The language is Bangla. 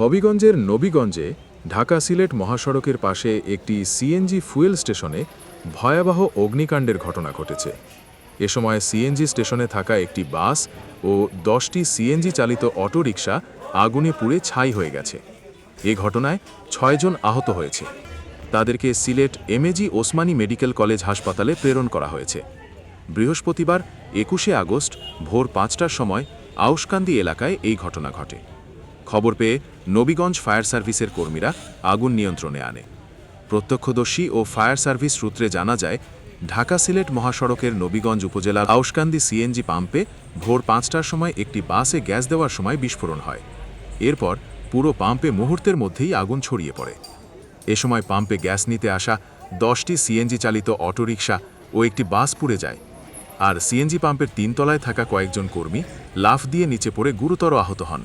হবিগঞ্জের নবীগঞ্জে ঢাকা সিলেট মহাসড়কের পাশে একটি সিএনজি ফুয়েল স্টেশনে ভয়াবহ অগ্নিকাণ্ডের ঘটনা ঘটেছে। এ সময় সিএনজি স্টেশনে থাকা একটি বাস ও দশটি সিএনজি চালিত অটোরিকশা আগুনে পুড়ে ছাই হয়ে গেছে। এ ঘটনায় ছয়জন আহত হয়েছে। তাদেরকে Sylhet M A G Osmani medical college হাসপাতালে প্রেরণ করা হয়েছে। বৃহস্পতিবার একুশে আগস্ট ভোর পাঁচটার সময় আউসকান্দি এলাকায় এই ঘটনা ঘটে। খবর পেয়ে নবীগঞ্জ ফায়ার সার্ভিসের কর্মীরা আগুন নিয়ন্ত্রণে আনে। প্রত্যক্ষদর্শী ও ফায়ার সার্ভিস সূত্রে জানা যায়, ঢাকা সিলেট মহাসড়কের নবীগঞ্জ উপজেলার আউশকান্দি সিএনজি পাম্পে ভোর পাঁচটার সময় একটি বাসে গ্যাস দেওয়ার সময় বিস্ফোরণ হয়। এরপর পুরো পাম্পে মুহূর্তের মধ্যেই আগুন ছড়িয়ে পড়ে। এ সময় পাম্পে গ্যাস নিতে আসা দশটি সিএনজি চালিত অটোরিকশা ও একটি বাস পুড়ে যায়। আর সিএনজি পাম্পের তিনতলায় থাকা কয়েকজন কর্মী লাফ দিয়ে নিচে পড়ে গুরুতর আহত হন।